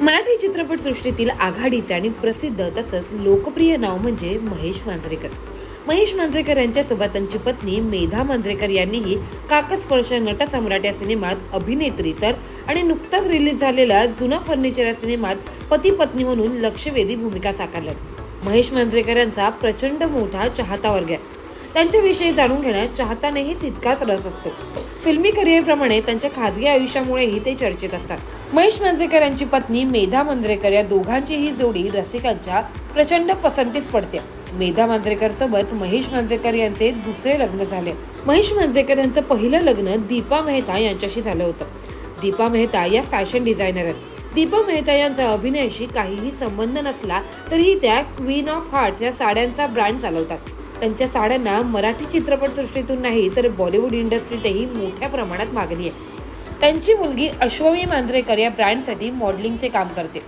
मराठी चित्रपटसृष्टीतील आघाडीचे आणि प्रसिद्ध तसंच लोकप्रिय नाव म्हणजे महेश मांजरेकर. महेश मांजरेकर यांच्यासोबत त्यांची पत्नी मेधा मांजरेकर यांनीही काकस्पर्श नटसम्राट या सिनेमात अभिनेत्री तर आणि नुकताच रिलीज झालेला जुना फर्निचर या सिनेमात पती पत्नी म्हणून लक्षवेधी भूमिका साकारल्या महेश मांजरेकर यांचा प्रचंड मोठा चाहता वर्ग आहे. त्यांच्याविषयी जाणून घेण्यात चाहतानाही तितकाच रस असतो. फिल्मी करिअरप्रमाणे त्यांच्या खाजगी आयुष्यामुळेही ते चर्चेत असतात. महेश मांजरेकर यांची पत्नी मेधा मांजरेकर या दोघांची ही जोडी रसिकांच्या प्रचंड पसंतीस पडते. मेधा मांजरेकर सोबत महेश मांजरेकर यांचे दुसरे लग्न झाले. महेश मांजरेकर यांचं पहिलं लग्न दीपा मेहता यांच्याशी झालं होतं. दीपा मेहता या फॅशन डिझायनर आहेत. दीपा मेहता यांचा अभिनयाशी काहीही संबंध नसला तरीही त्या क्वीन ऑफ हार्ट्स या साड्यांचा ब्रँड चालवतात. त्यांच्या साड्यांना मराठी चित्रपटसृष्टीतून नाही तर बॉलिवूड इंडस्ट्रीतही मोठ्या प्रमाणात मागणी आहे. त्यांची मुलगी अश्वमी मांजरेकर या ब्रँडसाठी मॉडेलिंगचे काम करते.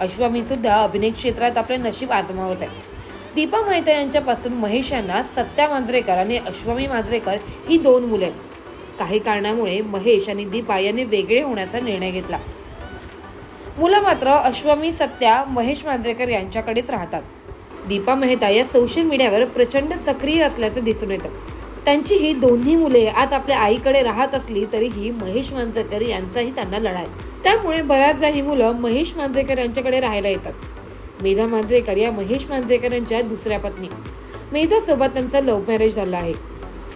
अश्वमीसुद्धा अभिनय क्षेत्रात आपले नशीब आजमावत आहे. दीपा मेहता यांच्यापासून महेश यांना सत्या मांजरेकर आणि अश्वमी मांजरेकर ही दोन मुले आहेत. काही कारणामुळे महेश आणि दीपा यांनी वेगळे होण्याचा निर्णय घेतला. मुलं मात्र अश्वमी सत्या महेश मांजरेकर यांच्याकडेच राहतात. दीपा मेहता या सोशल मीडियावर प्रचंड सक्रिय असल्याचं दिसून येतं. त्यांची ही दोन्ही मुले आज आपल्या आईकडे राहत असली तरीही महेश मांजरेकर यांचाही त्यांना लढा आहे. त्यामुळे बऱ्याचदा ही मुलं महेश मांजरेकर यांच्याकडे राहायला येतात. मेधा मांजरेकर या महेश मांजरेकर यांच्या दुसऱ्या पत्नी. मेधा सोबत त्यांचं लव्ह मॅरेज झालं आहे.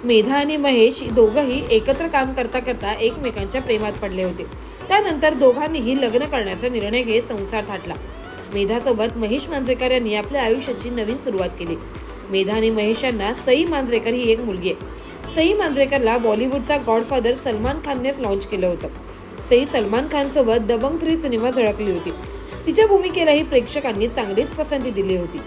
मेधा आणि महेश दोघंही एकत्र काम करता करता एकमेकांच्या प्रेमात पडले होते. त्यानंतर दोघांनीही लग्न करण्याचा निर्णय घेत संसार थाटला. मेधासोबत महेश मांजरेकर यांनी आपल्या आयुष्याची नवीन सुरुवात केली. मेधा आणि महेश यांना सई मांजरेकर ही एक मुलगी आहे. सई मांजरेकरला बॉलिवूडचा गॉडफादर सलमान खाननेच लॉन्च केलं होतं. सई सलमान खान सोबत दबंग थ्री सिनेमा झळकली होती. तिच्या भूमिकेलाही प्रेक्षकांनी चांगलीच पसंती दिली होती.